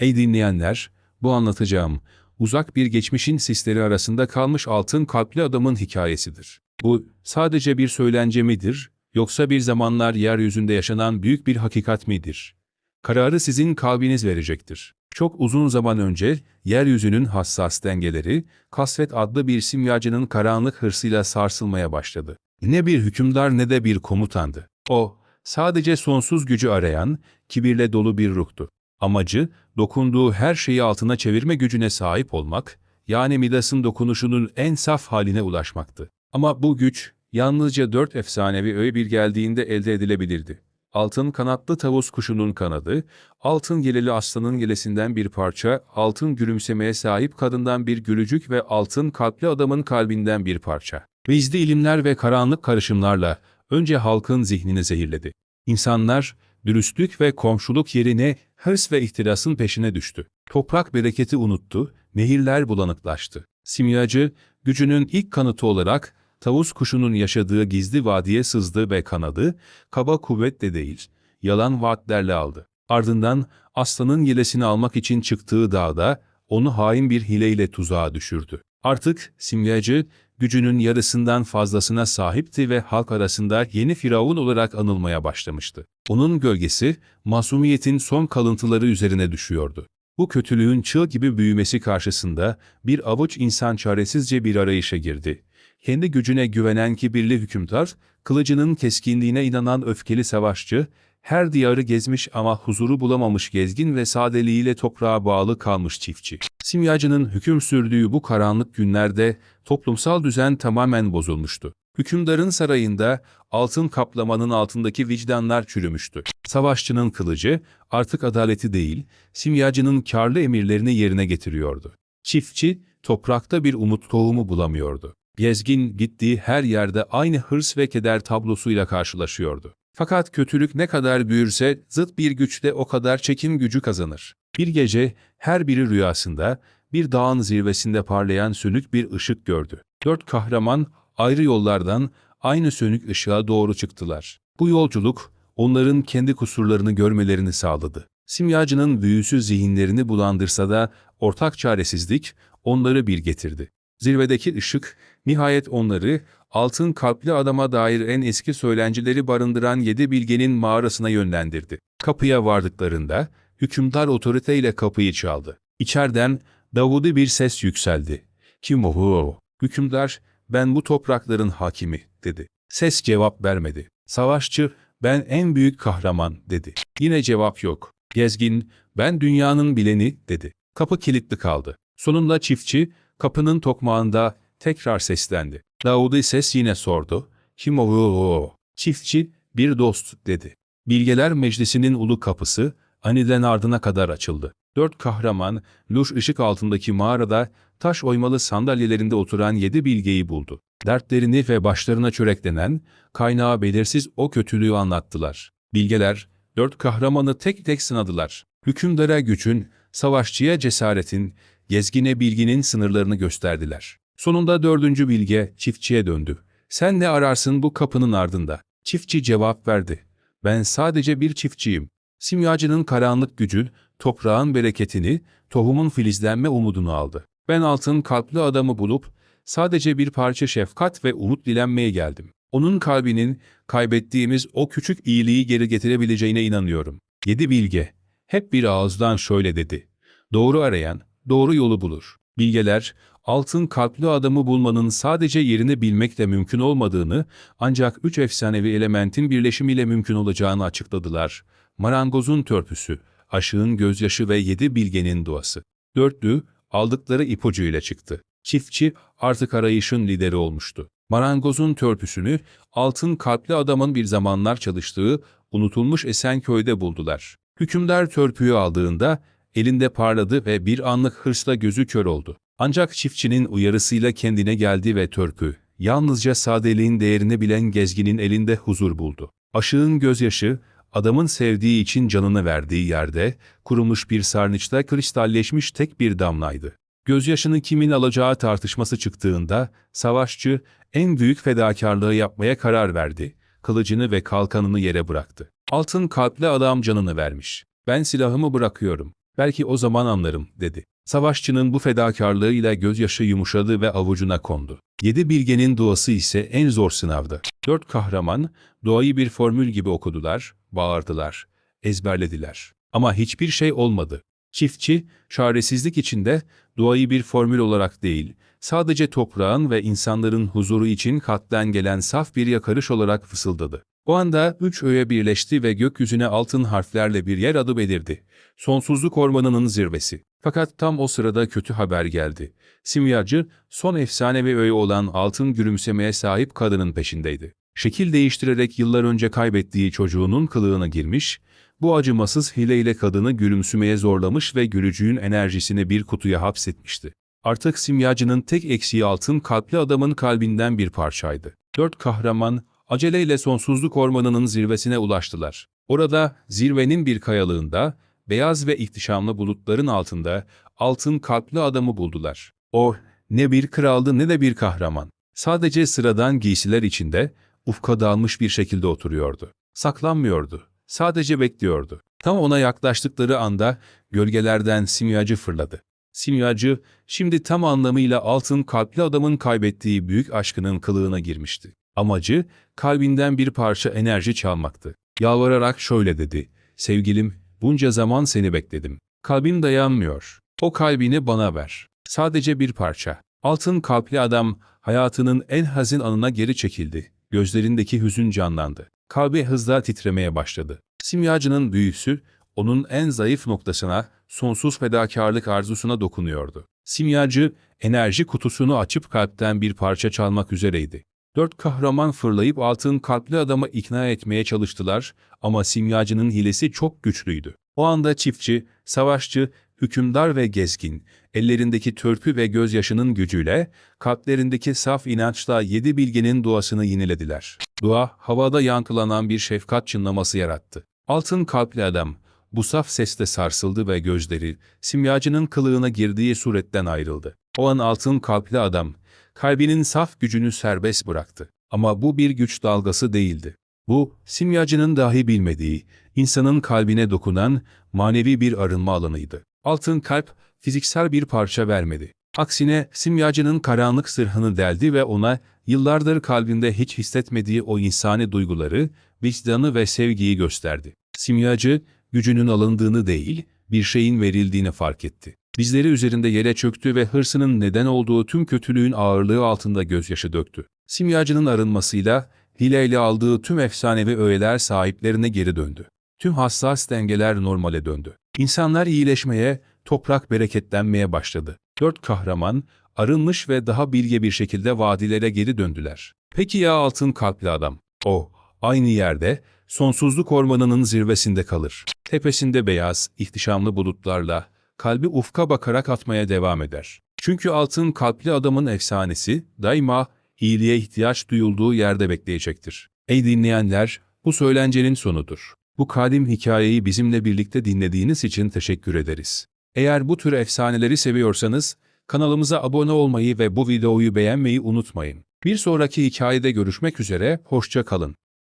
Ey dinleyenler, bu anlatacağım, uzak bir geçmişin sisleri arasında kalmış altın kalpli adamın hikayesidir. Bu sadece bir söylence midir, yoksa bir zamanlar yeryüzünde yaşanan büyük bir hakikat midir? Kararı sizin kalbiniz verecektir. Çok uzun zaman önce yeryüzünün hassas dengeleri, Kasvet adlı bir simyacının karanlık hırsıyla sarsılmaya başladı. Ne bir hükümdar ne de bir komutandı. O, sadece sonsuz gücü arayan, kibirle dolu bir ruhtu. Amacı, dokunduğu her şeyi altına çevirme gücüne sahip olmak, yani Midas'ın dokunuşunun en saf haline ulaşmaktı. Ama bu güç, yalnızca dört efsanevi öğe bir geldiğinde elde edilebilirdi. Altın kanatlı tavus kuşunun kanadı, altın yeleli aslanın yelesinden bir parça, altın gülümsemeye sahip kadından bir gülücük ve altın kalpli adamın kalbinden bir parça. Vezdi ilimler ve karanlık karışımlarla önce halkın zihnini zehirledi. İnsanlar, dürüstlük ve komşuluk yerine hırs ve ihtirasın peşine düştü. Toprak bereketi unuttu, nehirler bulanıklaştı. Simyacı, gücünün ilk kanıtı olarak tavus kuşunun yaşadığı gizli vadiye sızdı ve kanadı, kaba kuvvetle değil, yalan vaatlerle aldı. Ardından aslanın yelesini almak için çıktığı dağda onu hain bir hileyle tuzağa düşürdü. Artık simyacı gücünün yarısından fazlasına sahipti ve halk arasında yeni firavun olarak anılmaya başlamıştı. Onun gölgesi masumiyetin son kalıntıları üzerine düşüyordu. Bu kötülüğün çığ gibi büyümesi karşısında bir avuç insan çaresizce bir arayışa girdi. Kendi gücüne güvenen kibirli hükümdar, kılıcının keskinliğine inanan öfkeli savaşçı, her diyarı gezmiş ama huzuru bulamamış gezgin ve sadeliğiyle toprağa bağlı kalmış çiftçi. Simyacının hüküm sürdüğü bu karanlık günlerde toplumsal düzen tamamen bozulmuştu. Hükümdarın sarayında altın kaplamanın altındaki vicdanlar çürümüştü. Savaşçının kılıcı artık adaleti değil, simyacının karlı emirlerini yerine getiriyordu. Çiftçi toprakta bir umut tohumu bulamıyordu. Gezgin gittiği her yerde aynı hırs ve keder tablosuyla karşılaşıyordu. Fakat kötülük ne kadar büyürse zıt bir güçle o kadar çekim gücü kazanır. Bir gece her biri rüyasında bir dağın zirvesinde parlayan sönük bir ışık gördü. Dört kahraman ayrı yollardan aynı sönük ışığa doğru çıktılar. Bu yolculuk onların kendi kusurlarını görmelerini sağladı. Simyacının büyüsü zihinlerini bulandırsa da ortak çaresizlik onları bir getirdi. Zirvedeki ışık nihayet onları altın kalpli adama dair en eski söylencileri barındıran yedi bilgenin mağarasına yönlendirdi. Kapıya vardıklarında hükümdar otoriteyle kapıyı çaldı. İçeriden Davudi bir ses yükseldi. Kim o? Hükümdar, ben bu toprakların hakimi, dedi. Ses cevap vermedi. Savaşçı, ben en büyük kahraman, dedi. Yine cevap yok. Gezgin, ben dünyanın bileni, dedi. Kapı kilitli kaldı. Sonunda çiftçi, kapının tokmağında tekrar seslendi. Davudi ses yine sordu. Kim o? Çiftçi, bir dost, dedi. Bilgeler Meclisi'nin ulu kapısı, aniden ardına kadar açıldı. Dört kahraman, luş ışık altındaki mağarada, taş oymalı sandalyelerinde oturan yedi bilgeyi buldu. Dertlerini ve başlarına çöreklenen, kaynağı belirsiz o kötülüğü anlattılar. Bilgeler, dört kahramanı tek tek sınadılar. Hükümdara gücün, savaşçıya cesaretin, gezgine bilginin sınırlarını gösterdiler. Sonunda dördüncü bilge çiftçiye döndü. Sen ne ararsın bu kapının ardında? Çiftçi cevap verdi. Ben sadece bir çiftçiyim. Simyacının karanlık gücü, toprağın bereketini, tohumun filizlenme umudunu aldı. Ben altın kalpli adamı bulup, sadece bir parça şefkat ve umut dilenmeye geldim. Onun kalbinin, kaybettiğimiz o küçük iyiliği geri getirebileceğine inanıyorum. Yedi bilge, hep bir ağızdan şöyle dedi. Doğru arayan, doğru yolu bulur. Bilgeler, altın kalpli adamı bulmanın sadece yerini bilmekle mümkün olmadığını, ancak üç efsanevi elementin birleşimiyle mümkün olacağını açıkladılar. Marangozun törpüsü, aşığın gözyaşı ve yedi bilgenin duası. Dörtlü, aldıkları ipucuyla çıktı. Çiftçi artık arayışın lideri olmuştu. Marangozun törpüsünü, altın kalpli adamın bir zamanlar çalıştığı, unutulmuş Esenköy'de buldular. Hükümdar törpüyü aldığında, elinde parladı ve bir anlık hırsla gözü kör oldu. Ancak çiftçinin uyarısıyla kendine geldi ve törpü, yalnızca sadeliğin değerini bilen gezginin elinde huzur buldu. Aşığın gözyaşı, adamın sevdiği için canını verdiği yerde, kurumuş bir sarnıçta kristalleşmiş tek bir damlaydı. Gözyaşını kimin alacağı tartışması çıktığında, savaşçı en büyük fedakarlığı yapmaya karar verdi, kılıcını ve kalkanını yere bıraktı. Altın kalpli adam canını vermiş. Ben silahımı bırakıyorum. Belki o zaman anlarım, dedi. Savaşçının bu fedakarlığıyla gözyaşı yumuşadı ve avucuna kondu. Yedi bilgenin duası ise en zor sınavdı. Dört kahraman, duayı bir formül gibi okudular, bağırdılar, ezberlediler. Ama hiçbir şey olmadı. Çiftçi, çaresizlik içinde duayı bir formül olarak değil, sadece toprağın ve insanların huzuru için katlen gelen saf bir yakarış olarak fısıldadı. O anda üç öğe birleşti ve gökyüzüne altın harflerle bir yer adı belirdi. Sonsuzluk ormanının zirvesi. Fakat tam o sırada kötü haber geldi. Simyacı, son efsanevi öğe olan altın gülümsemeye sahip kadının peşindeydi. Şekil değiştirerek yıllar önce kaybettiği çocuğunun kılığına girmiş, bu acımasız hileyle kadını gülümsemeye zorlamış ve gülücüğün enerjisini bir kutuya hapsetmişti. Artık simyacının tek eksiği altın kalpli adamın kalbinden bir parçaydı. Dört kahraman, aceleyle sonsuzluk ormanının zirvesine ulaştılar. Orada, zirvenin bir kayalığında, beyaz ve ihtişamlı bulutların altında, altın kalpli adamı buldular. O, ne bir kraldı ne de bir kahraman. Sadece sıradan giysiler içinde, ufka dalmış bir şekilde oturuyordu. Saklanmıyordu. Sadece bekliyordu. Tam ona yaklaştıkları anda gölgelerden simyacı fırladı. Simyacı, şimdi tam anlamıyla altın kalpli adamın kaybettiği büyük aşkının kılığına girmişti. Amacı, kalbinden bir parça enerji çalmaktı. Yalvararak şöyle dedi, sevgilim, bunca zaman seni bekledim. Kalbim dayanmıyor. O kalbini bana ver. Sadece bir parça. Altın kalpli adam, hayatının en hazin anına geri çekildi. Gözlerindeki hüzün canlandı. Kalbi hızla titremeye başladı. Simyacının büyüsü, onun en zayıf noktasına, sonsuz fedakarlık arzusuna dokunuyordu. Simyacı, enerji kutusunu açıp kalpten bir parça çalmak üzereydi. Dört kahraman fırlayıp altın kalpli adamı ikna etmeye çalıştılar ama simyacının hilesi çok güçlüydü. O anda çiftçi, savaşçı, hükümdar ve gezgin, ellerindeki törpü ve gözyaşının gücüyle, kalplerindeki saf inançla yedi bilgenin duasını yinelediler. Dua, havada yankılanan bir şefkat çınlaması yarattı. Altın kalpli adam, bu saf sesle sarsıldı ve gözleri, simyacının kılığına girdiği suretten ayrıldı. O an altın kalpli adam, kalbinin saf gücünü serbest bıraktı. Ama bu bir güç dalgası değildi. Bu, simyacının dahi bilmediği, insanın kalbine dokunan manevi bir arınma alanıydı. Altın kalp, fiziksel bir parça vermedi. Aksine simyacının karanlık sırhını deldi ve ona yıllardır kalbinde hiç hissetmediği o insani duyguları, vicdanı ve sevgiyi gösterdi. Simyacı, gücünün alındığını değil, bir şeyin verildiğini fark etti. Dizleri üzerinde yere çöktü ve hırsının neden olduğu tüm kötülüğün ağırlığı altında gözyaşı döktü. Simyacının arınmasıyla, hileyle aldığı tüm efsanevi öğeler sahiplerine geri döndü. Tüm hassas dengeler normale döndü. İnsanlar iyileşmeye, toprak bereketlenmeye başladı. Dört kahraman, arınmış ve daha bilge bir şekilde vadilere geri döndüler. Peki ya altın kalpli adam? O, aynı yerde, sonsuzluk ormanının zirvesinde kalır. Tepesinde beyaz, ihtişamlı bulutlarla, kalbi ufka bakarak atmaya devam eder. Çünkü altın kalpli adamın efsanesi, daima iyiliğe ihtiyaç duyulduğu yerde bekleyecektir. Ey dinleyenler, bu söylencenin sonudur. Bu kadim hikayeyi bizimle birlikte dinlediğiniz için teşekkür ederiz. Eğer bu tür efsaneleri seviyorsanız, kanalımıza abone olmayı ve bu videoyu beğenmeyi unutmayın. Bir sonraki hikayede görüşmek üzere, hoşça kalın.